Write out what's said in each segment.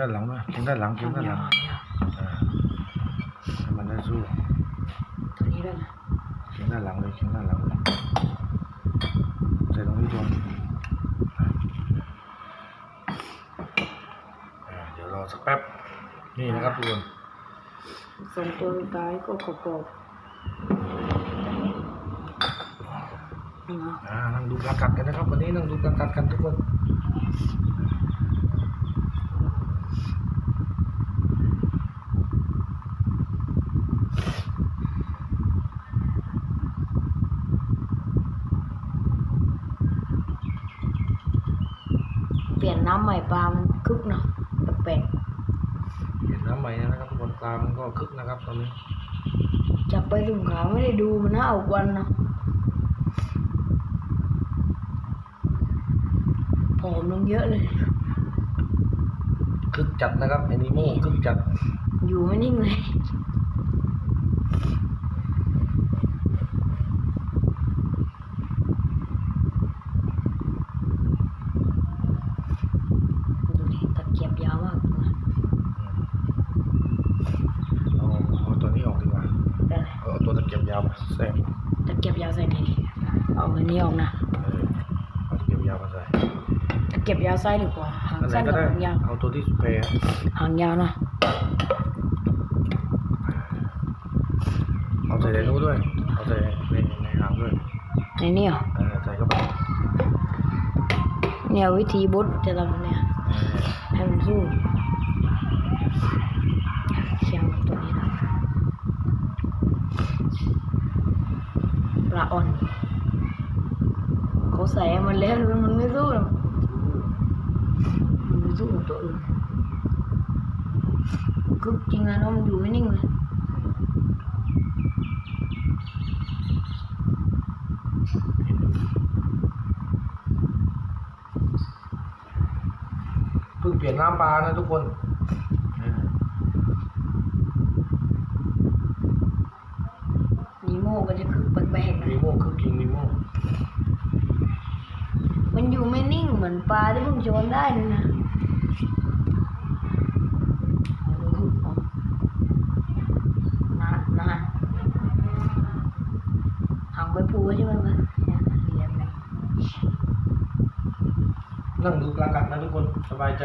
ด้านหลังด้วยเคียงด้านหลังเคียงด้านหลังเนี่ยเออให้มันได้สู้ตัวนี้ด้วยนะเคียงด้านหลังเลยเคียงด้านหลังเลยใส่ตรงนี้ตรงอ่าเดี๋ยวรอสักแป๊บ นี่นะครับทุกคนส่งตัวสุดท้ายก็กรอบๆนี่นะอ่านั่งดูการกัดกันนะครับ วันนี้นั่งดูการกัดกันทุกคน นน้ำใหม่ปลามันคึกเนาะแปลกเห็นน้ำใหม่นะครับทุกคนปลามันก็คึกนะครับตอนนี้ๆจับไปสุ่มขาไม่ได้ดูมันน่าเอาวันนะผอมลงเยอะเลย คึกจัดนะครับไอ้นิโม่คึกจัด อยู่ไม่นิ่งเลย ดูดิตะเกียบยาวมากนะ เอาเอาตัวนี้ออกดีกว่า ได้เลย เอาตัวตะเกียบยาวมาแทรก ตะเกียบยาวใส่ไหนดีเอาอันนี้ออกนะเออเอาตะเกียบยาวมาใส่ตะเกียบยาวใส่ดีกว่าหางอันไหนสั้นก็กับได้หางยาวเอาตัวที่สเปรย์หางยาวนะเอาใส่ในนู้นด้วย เอาใส่ในในหางด้วยในนี่เหรอเออใส่เข้าไปเนี่ยวิธีบดจะทำเนี่ยเออให้มันสู้เชียงกับตัวนี้นะปลาอ่อนเขาใส่ให้ มันแล้วมันไม่สู้หรอกมันไม่สู้กับตัวอื่นกึกจริงนะเนาะมันอยู่ไม่นิ่งเลยเพิ่งเปลี่ยนน้ำปลานะทุกคนเออนีโม่ก็จะคึกแปลกๆนะนิโม่คึกจริงนิโม่ มันอยู่ไม่นิ่ง เหมือนปลาที่เพิ่งโยนได้เลยนะเอานานนานหางใบปูใช่ไหมวะเนี่ยเรียบเลยนั่งดูกลางกัดนะทุกคนสบายใจ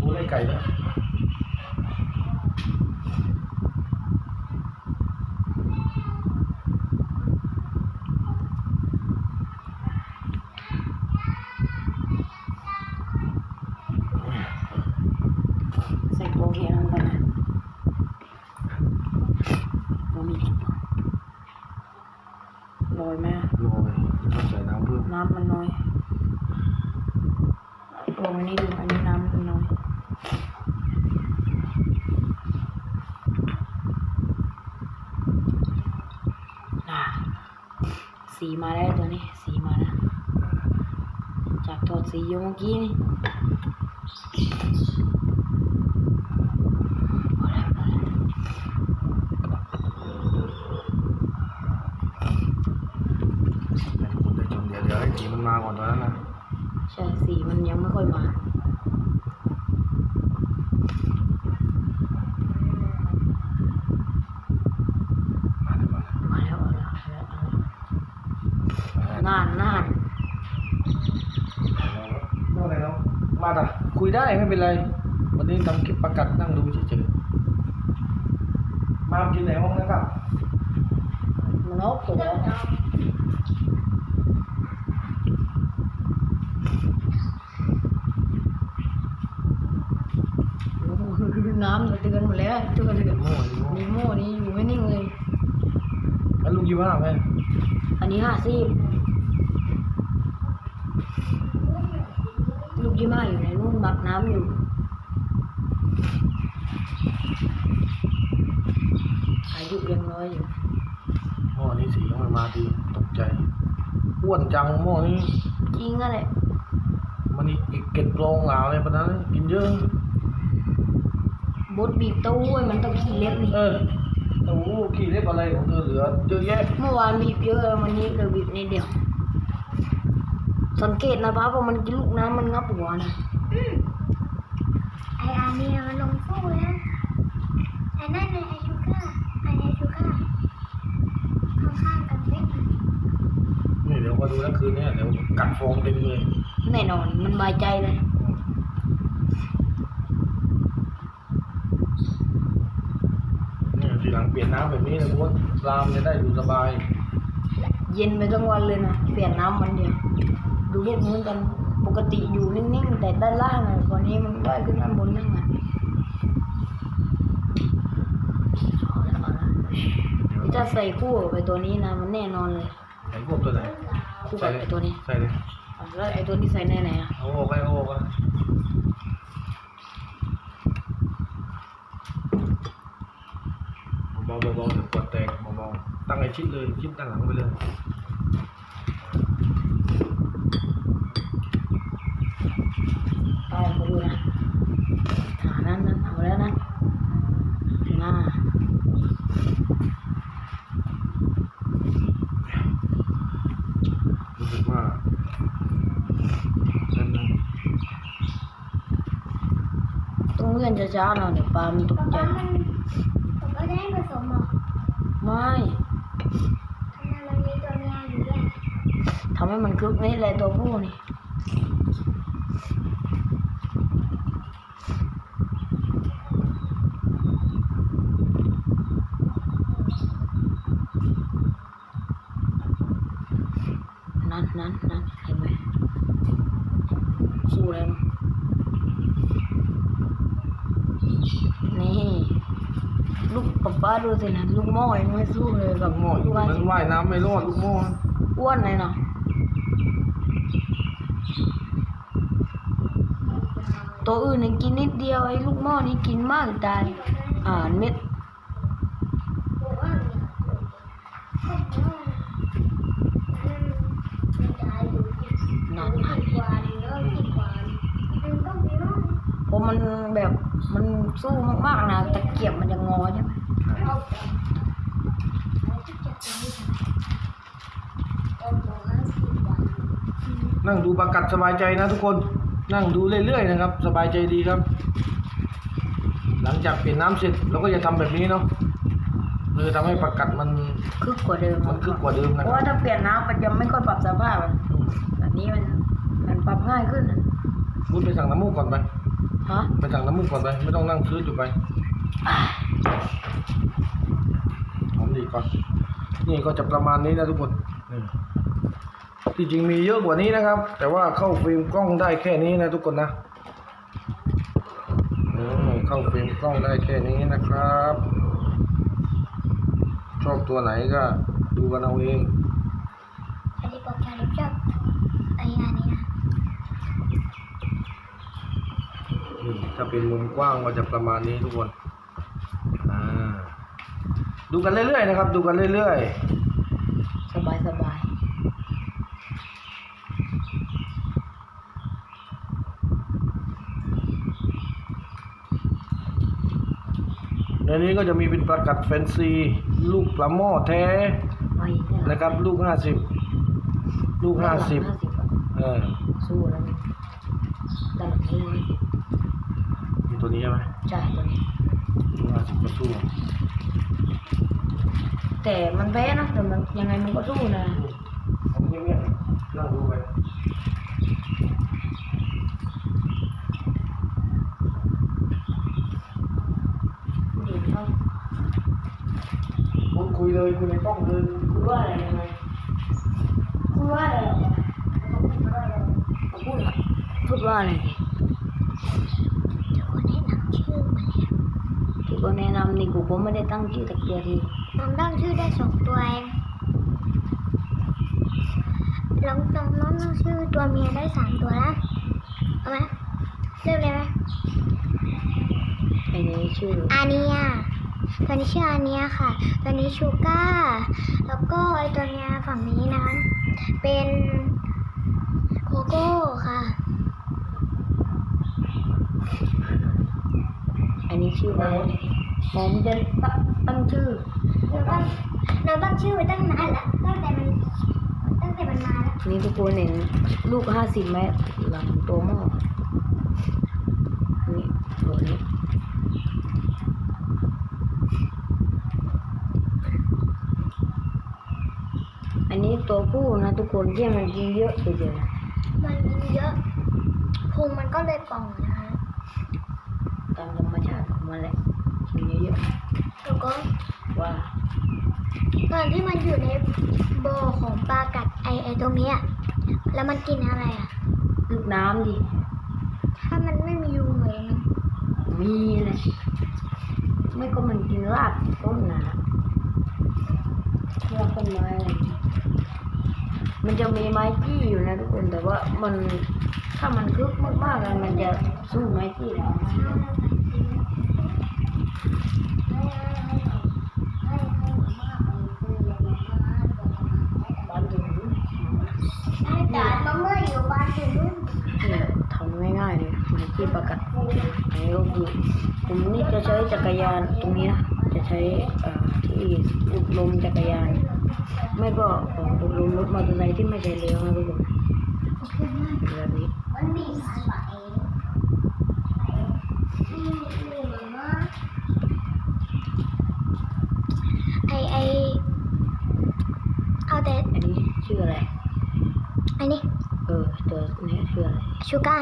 ดูไล่ไก่นะ ใส่โปรแกรมก่อนนะตัวมีล อยไหมโรยแล้วก็ใส่น้ำเพิ่มน้ำมันน้อยลงอันนี้ดูอันนี้น้ำมันน้อยอะสีมาแล้วตัวนี้สีมาแล้วจากถอดสีอยู่เมื่อกี้นี่พอแล้วพอแล้ว ให้ทุกคนได้ชมเดี๋ยวเดี๋ยวให้สีมันมาก่อนตอนนั้นนะ ใช่สีมันยังไม่ ค่อยมามาเลยมาเลยมาแล้วเอาแล้วเอาแล้วเอาแล้วนานนานมาเลยเนาะมาต่ะคุยได้ไม่เป็นไร วันนี้ทำคลิปประกาศนั่งดูเฉยๆมากินไหนห้องนะครับมันนกตัวโอ้โหน้ำ จะเตือนหมดแล้วเตือนเลยโม่นิโม่นีโม่นี่อยู่ไม่นิ่งเลยแล้วลูกยี่ห้าไหมอันนี้ห้าสิบลูกยี่ห้าอยู่ในนู่นบักน้ำอยู่อายุยังน้อยอยู่หม้อนี้สียังไม่มาทีตกใจอ้วนจังหม้อนี้จริงอะแหละมันอีกเก็ดโปรงเหลาเลยปะนั้นกินเยอะ บดบีบเต้าหู้ให้มันต้องขี้เล็บนี่เออโอ้โหขี้เล็บอะไรของเธอเหลือเยอะแยะเมื่อวานบีบเยอะวันนี้เราบีบนิดเดียว สังเกตนะป้าพอมันกินลูกน้ำมันงับหัวนะอาเนี่ยมันลงสู้นะไอ้นั่นไงไอชูก้าไอไอชูก้าข้างๆกันเล็กนี่เดี๋ยวมาดูนะคืนนี้เดี๋ยวกัดฟองเต็มเลยแน่นอนมันบายใจเลย นี่ทีหลังเปลี่ยนน้ำแบบนี้นะพวกรามจะได้ดูสบาย เย็นไปทั้งวันเลยนะเปลี่ยนน้ำวันเดียวดูพวกนู้นกันปกติอยู่นิ่งๆ แต่ด้านล่างอะวันนี้มันว่ายขึ้นด้านบนนั่งอะเอาละเอาละเดี๋ยวจะใส่คู่กับไอ้ตัวนี้นะมันแน่นอนเลยไอ้พวกตัวไหนคู่กับไอ้ตัวนี้ใส่เลยเอาแล้วไอ้ตัวนี้ใส่แน่ไหนอะเอาออกไปเอาอ อกไปเบาๆเบาๆเดี๋ยวกดแตกเบาๆตั้งไอ้ชิดเลยชิดด้านหลังไปเลยไปมาดูนะหานั้นนั้นเอาแล้วนะหน้ารู้สึกว่านั่นนะต้องเลื่อนช้าๆหน่อยเดี๋ยวปลามันตกป๊าใจป๊ามันป๊าป๊า จะให้ผสมเหรอไม่ทำไมมันมีตัวเมียอยู่ด้วยทำให้มันคึกนี่แหละตัวผู้นี่นั่นนั่นนั่นเห็นไหมสู้แล้วเนอะนี่ ลูกป๊าป้า ดูสินะลูกหม้อยังไม่สู้เลยกับหม้ออยู่ลูกมันว่ายน้ำไม่รอดลูกหม้ออ้วนเลยเนาะตัวอื่นนี่กินนิดเดียวไอ้ลูกหม้อนี่กินมากตายอ่านเม็ดมันจะอยู่ที่นานนานกว่าเยอะที่กว่ามันต้องมีร่องเพราะมันแบบมันสู้มากๆนะตะเกียบมันจะงอใช่ไหม นที่ไหนเอาตัวนั้นที่กว่านั่งดูประกัดสบายใจนะทุกคน นั่งดูเรื่อยๆนะครับ สบายใจดีครับ หลังจากเปลี่ยนน้ำเสร็จเราก็จะทำแบบนี้เนาะเพื่อทำให้ประกัดมันคึกกว่าเดิมมันคึกกว่าเดิมนะเพคราะรับว่าถ้าเปลี่ยนน้ำมันจะไม่ค่อยปรับสภาพอะแบบนี้มันมันปรับง่ายขึ้นนะพูดไปสั่งน้ำมูกก่อนไปฮะไปสั่งน้ำมูกก่อนไปไม่ต้องนั่งซื้ออยู่ไป หอมดีก่อน นี่ก็จะประมาณนี้นะทุกคนนี่ที่จริงมีเยอะกว่านี้นะครับ แต่ว่าเข้าฟิล์มกล้องได้แค่นี้นะทุกคนนะอืมเข้าฟิล์มกล้องได้แค่นี้นะครับ ชอบตัวไหนก็ดูกันเอาเองอันนี้บอกชาลิปชอบไอ้อันนี้นะนี่ถ้าเป็นมุมกว้างก็จะประมาณนี้ทุกคนอ่า ดูกันเรื่อยๆนะครับ ดูกันเรื่อยสบายสบายๆในนี้ก็จะมีเป็นประกัดแฟนซี ลูกปลาหม้อแท้ไปเนี่ยนะครับ ลูกห้าสิบลูกห้าสิบห้าสิบเออสู้แล้วนี่ด้านหลังนี้ร้อยสิบมีตัวนี้ใช่ไหมใช่ตัวนี้ลูกห้าสิบก็สู้ แต่มันแพ้นะแต่มันยังไงมันก็สู้นะผมเงียบๆนั่งดูไปเห็นเขาพูดคุยเลยคุยในกล้องเลยพูดว่าอะไรยังไงพูดว่าอะไรเขาพูดอะไรพูดว่าอะไรดิเดี๋ยวคนแนะนำชื่อมาเนี่ย ที่ก็แนะนำนี่กูก็ไม่ได้ตั้งชื่อตะเกียบทีน้องตั้งชื่อได้สองตัวเองน้องน้องน้องตั้งชื่อตัวเมียได้สามตัวแล้วเอาไหมเริ่มเลยไหมไอ้นี่ชื่ออาเนียตัวนี้ชื่ออาเนียค่ะ ตัวนี้ชูก้า แล้วก็ไอตัวเนี้ยฝั่งนี้นะ เป็นโกโก้ค่ะ นนี้ชื่อโบ๊ทโบ๊ทนตั้งชื่อเราตั้งเราตั้งชื่อไว้ตั้งนานละตั้งแต่มันตั้งแต่มันมาแล้วนี่ทุกคนเห็นลูกห้าสิบไหมหลังตัวหม้อนี่ตัวนี้อันนี้ตัวผู้นะทุกคนที่มันกินเยอะไปเลยมันกินเยอะพุงมันก็เลยป่องนะคะ ตามธรรมชาติของมันแหละกินเยอะแล้วก็ๆว่าตอนที่มันอยู่ในบ่อของปลากัดไอไอตรงเนี้ยแล้วมันกินอะไรอะ ลูกน้ำดิถ้ามันไม่มียุงเลยนะมีแหละไม่ก็มันกินรากต้นนะรากต้นไม้อะไรอย่างเงี้ยมันจะมีไม้จี้อยู่นะทุกคนแต่ว่ามันถ้ามันคึกมากๆอะมันจะ สู้ไม้จี้ได้จานมาเมื่ออยู่บ้านอยู่นู่นเนี่ยทำง่ายๆเลยไม้จี้ประกัดอันนี้ก็คือผมนี่จะใช้จักรยานตรงนี้นะจะใช้เอ่อที่อุดลมจักรยาน ไม่ก็ของอุดลมรถมอเตอร์ไซค์ที่ไม่ใช่เลี้ยวนะทุกคนแบบนี้ มันมีสายไหมไอไอเอาแต่ อันนี้ ชื่ออะไร อันนี้ เออ ตัวนี้ชื่ออะไร ชูก้า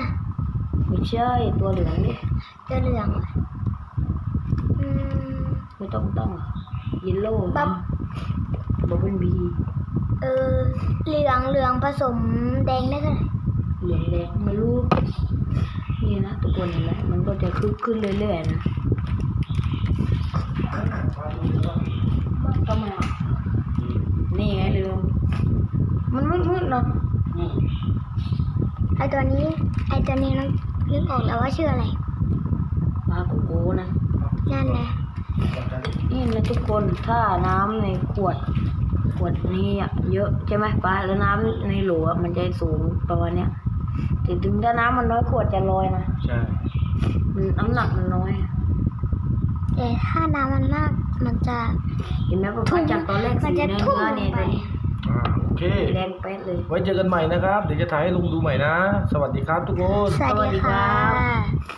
ไม่ใช่ตัวเหลืองนี่เสื้อเหลืองเหรออืมไม่ต้องตั้งยินโล่บับบับเบิ้ลบีเออ เหลืองเหลืองผสมแดงได้เท่าไหร่เหลืองแดงไม่รู้นี่นะทุกคนเห็นไหมมันก็จะคึกขึ้นเรื่อยๆนะทำไมอะนี่ไงเหลือง มันมืดๆเนาะนี่ไอตัวนี้ไอตัวนี้น้องนึกออกแล้วว่าชื่ออะไรปลาโกโก้นะ นั่นแหละนี่นะทุกคนถ้าน้ำในขวด ขวดนี้อะเยอะใช่ไหมปลาแล้วน้ำในโหลอะมันจะสูงประมาณเนี้ยถึงถึงถ้าน้ำมันน้อยขวดจะลอยนะใช่มันน้ำหนักมันน้อยอะแต่ถ้าน้ำมันมากมันจะเห็นไหมปลาทุ่มจากตอนแรกมันสีจะเนื้อทุ่มเนื้อลเนี่ยงไปตัวนี้อ่าโอ เคสีแดงเป๊ะเลย ไว้เจอกันใหม่นะครับ เดี๋ยวจะถ่ายให้ลุงดูใหม่นะ สวัสดีครับทุกคน สวัสดีค่ะ